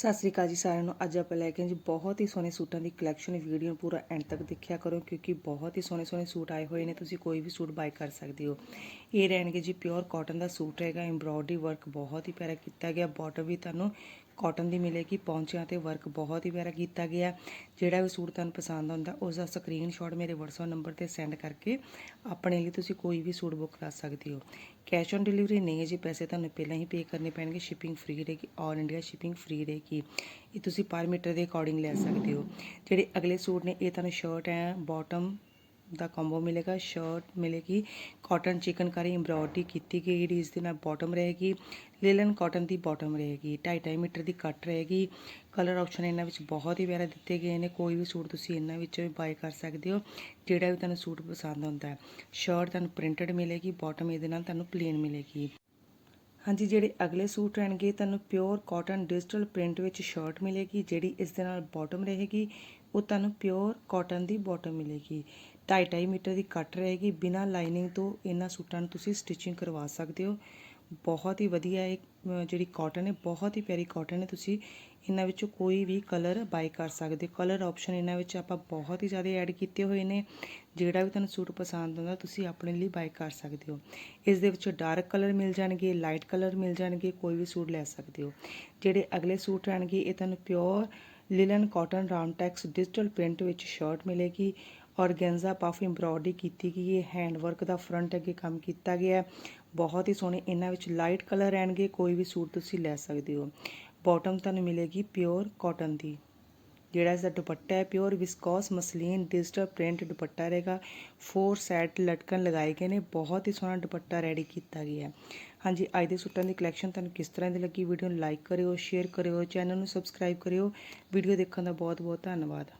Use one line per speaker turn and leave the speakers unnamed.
ਸਤਿ ਸ੍ਰੀ ਅਕਾਲ ਜੀ ਸਾਰਿਆਂ ਨੂੰ। ਅੱਜ ਆਪਾਂ ਲੈ ਕੇ ਜੀ ਬਹੁਤ ਹੀ ਸੋਹਣੇ ਸੂਟਾਂ ਦੀ ਕਲੈਕਸ਼ਨ ਵੀਡੀਓ ਨੂੰ ਪੂਰਾ ਐਂਡ ਤੱਕ ਦੇਖਿਆ ਕਰੋ ਕਿਉਂਕਿ ਬਹੁਤ ਹੀ ਸੋਹਣੇ ਸੋਹਣੇ ਸੂਟ ਆਏ ਹੋਏ ਨੇ, ਤੁਸੀਂ ਕੋਈ ਵੀ ਸੂਟ ਬਾਈ ਕਰ ਸਕਦੇ ਹੋ। ਇਹ ਰਹਿਣਗੇ ਜੀ ਪਿਓਰ ਕਾਟਨ ਦਾ ਸੂਟ ਹੈਗਾ ਐਮਬ੍ਰੋਇਡਰੀ ਵਰਕ ਬਹੁਤ ਹੀ ਪਿਆਰਾ ਕੀਤਾ ਗਿਆ ਬਾਟਮ ਵੀ ਤੁਹਾਨੂੰ ਕਾਟਨ ਦੀ ਮਿਲੇਗੀ, ਪੌਂਚਿਆਂ ਤੇ ਵਰਕ ਬਹੁਤ ਹੀ ਪਿਆਰਾ ਕੀਤਾ ਗਿਆ। ਜਿਹੜਾ ਵੀ ਸੂਟ ਤੁਹਾਨੂੰ ਪਸੰਦ ਆਉਂਦਾ ਉਸ ਦਾ ਸਕਰੀਨਸ਼ਾਟ ਮੇਰੇ WhatsApp ਨੰਬਰ ਤੇ ਸੈਂਡ ਕਰਕੇ ਆਪਣੇ ਲਈ ਤੁਸੀਂ ਕੋਈ ਵੀ ਸੂਟ ਬੁੱਕ ਕਰਾ ਸਕਦੇ ਹੋ। ਕੈਸ਼ ਔਨ ਡਿਲੀਵਰੀ ਨਹੀਂ ਹੈ ਜੀ, ਪੈਸੇ ਤੁਹਾਨੂੰ ਪਹਿਲਾਂ ਹੀ ਪੇ ਕਰਨੇ ਪੈਣਗੇ ਸ਼ਿਪਿੰਗ ਫ੍ਰੀ ਰਹੇਗੀ ਆਲ ਇੰਡੀਆ ਸ਼ਿਪਿੰਗ ਫ੍ਰੀ ਰਹੇਗੀ। ਇਹ ਤੁਸੀਂ ਪਰ ਮੀਟਰ ਦੇ ਅਕੋਰਡਿੰਗ ਲੈ ਸਕਦੇ ਹੋ। ਜਿਹੜੇ ਅਗਲੇ ਸੂਟ ਨੇ, ਇਹ ਤੁਹਾਨੂੰ ਸ਼ਰਟ ਹੈ ਬਾਟਮ ਦਾ ਕੰਬੋ ਮਿਲੇਗਾ ਸ਼ਰਟ ਮਿਲੇਗੀ ਕਾਟਨ ਚਿਕਨਕਾਰੀ ਐਮਬ੍ਰੋਇਡਰੀ ਕੀਤੀ ਗਈ ਜਿਹੜੀ ਇਸ ਦੇ ਨਾਲ ਬਾਟਮ ਰਹੇਗੀ ਲੇਲਨ ਕਾਟਨ ਦੀ ਬਾਟਮ ਰਹੇਗੀ 2.5 ਮੀਟਰ ਦੀ ਕੱਟ ਰਹੇਗੀ। ਕਲਰ ਆਪਸ਼ਨ ਇਹਨਾਂ ਵਿੱਚ ਬਹੁਤ ਹੀ ਪਿਆਰਾ ਦਿੱਤੇ ਗਏ ਨੇ, ਕੋਈ ਵੀ ਸੂਟ ਤੁਸੀਂ ਇਹਨਾਂ ਵਿੱਚੋਂ ਵੀ ਬਾਈ ਕਰ ਸਕਦੇ ਹੋ, ਜਿਹੜਾ ਵੀ ਤੁਹਾਨੂੰ ਸੂਟ ਪਸੰਦ ਆਉਂਦਾ ਹੈ। ਸ਼ਰਟ ਤੁਹਾਨੂੰ ਪ੍ਰਿੰਟਡ ਮਿਲੇਗੀ ਬਾਟਮ ਇਹਦੇ ਨਾਲ ਤੁਹਾਨੂੰ ਪਲੇਨ ਮਿਲੇਗੀ। ਹਾਂਜੀ, ਜਿਹੜੇ ਅਗਲੇ ਸੂਟ ਰਹਿਣਗੇ, ਤੁਹਾਨੂੰ ਪਿਓਰ ਕਾਟਨ ਡਿਜੀਟਲ ਪ੍ਰਿੰਟ ਵਿੱਚ ਸ਼ਰਟ ਮਿਲੇਗੀ, ਜਿਹੜੀ ਇਸ ਦੇ ਨਾਲ ਬਾਟਮ ਰਹੇਗੀ। ਉਹ ਤੁਹਾਨੂੰ ਪਿਓਰ ਕਾਟਨ ਦੀ ਬਾਟਮ ਮਿਲੇਗੀ। 2.5 ਮੀਟਰ ਦੀ ਕੱਟ ਰਹੇਗੀ। ਬਿਨਾਂ ਲਾਈਨਿੰਗ ਤੋਂ ਇਹਨਾਂ ਸੂਟਾਂ ਨੂੰ ਤੁਸੀਂ ਸਟਿਚਿੰਗ ਕਰਵਾ ਸਕਦੇ ਹੋ। ਬਹੁਤ ਹੀ ਵਧੀਆ ਇਹ ਜਿਹੜੀ ਕਾਟਨ ਹੈ, ਬਹੁਤ ਹੀ ਪਿਆਰੀ ਕਾਟਨ ਹੈ। ਤੁਸੀਂ ਇਹਨਾਂ ਵਿੱਚੋਂ ਕੋਈ ਵੀ ਕਲਰ ਬਾਈ ਕਰ ਸਕਦੇ ਹੋ। ਕਲਰ ਆਪਸ਼ਨ ਇਹਨਾਂ ਵਿੱਚ ਆਪਾਂ ਬਹੁਤ ਹੀ ਜ਼ਿਆਦਾ ਐਡ ਕੀਤੇ ਹੋਏ ਨੇ। ਜਿਹੜਾ ਵੀ ਤੁਹਾਨੂੰ ਸੂਟ ਪਸੰਦ ਆਉਂਦਾ, ਤੁਸੀਂ ਆਪਣੇ ਲਈ ਬਾਈ ਕਰ ਸਕਦੇ ਹੋ। ਇਸ ਦੇ ਵਿੱਚੋਂ ਡਾਰਕ ਕਲਰ ਮਿਲ ਜਾਣਗੇ ਲਾਈਟ ਕਲਰ ਮਿਲ ਜਾਣਗੇ, ਕੋਈ ਵੀ ਸੂਟ ਲੈ ਸਕਦੇ ਹੋ। ਜਿਹੜੇ ਅਗਲੇ ਸੂਟ ਰਹਿਣਗੇ, ਇਹ ਤੁਹਾਨੂੰ pure linen cotton round digital print ਵਿੱਚ ਸ਼ਰਟ ਮਿਲੇਗੀ ਔਰਗੈਂਜ਼ਾ ਪਫ ਐਮਬ੍ਰੋਇਡਰੀ ਕੀਤੀ ਗਈ ਹੈ। ਹੈਂਡ ਵਰਕ ਦਾ ਫਰੰਟ ਅੱਗੇ ਕੰਮ ਕੀਤਾ ਗਿਆ ਹੈ। ਬਹੁਤ ਹੀ ਸੋਹਣੇ ਇਹਨਾਂ ਵਿੱਚ ਲਾਈਟ ਕਲਰ ਰਹਿਣਗੇ। ਕੋਈ ਵੀ ਸੂਟ ਤੁਸੀਂ ਲੈ ਸਕਦੇ ਹੋ। ਬਾਟਮ ਤੁਹਾਨੂੰ ਮਿਲੇਗੀ ਪਿਓਰ ਕਾਟਨ ਦੀ। ਜਿਹੜਾ ਇਸਦਾ ਦੁਪੱਟਾ ਹੈ pure viscose muslin digital print ਦੁਪੱਟਾ ਰਹੇਗਾ। ਫੋਰ ਸੈਟ ਲਟਕਣ ਲਗਾਏ ਗਏ ਨੇ, ਬਹੁਤ ਹੀ ਸੋਹਣਾ ਦੁਪੱਟਾ ਰੈਡੀ ਕੀਤਾ ਗਿਆ ਹੈ। ਹਾਂਜੀ, ਅੱਜ ਦੇ ਸੂਟਾਂ ਦੀ ਕਲੈਕਸ਼ਨ ਤੁਹਾਨੂੰ ਕਿਸ ਤਰ੍ਹਾਂ ਦੀ ਲੱਗੀ? ਵੀਡੀਓ ਨੂੰ ਲਾਈਕ ਕਰਿਓ ਸ਼ੇਅਰ ਕਰਿਓ ਚੈਨਲ ਨੂੰ ਸਬਸਕ੍ਰਾਈਬ ਕਰਿਓ। ਵੀਡੀਓ ਦੇਖਣ ਦਾ ਬਹੁਤ ਬਹੁਤ ਧੰਨਵਾਦ।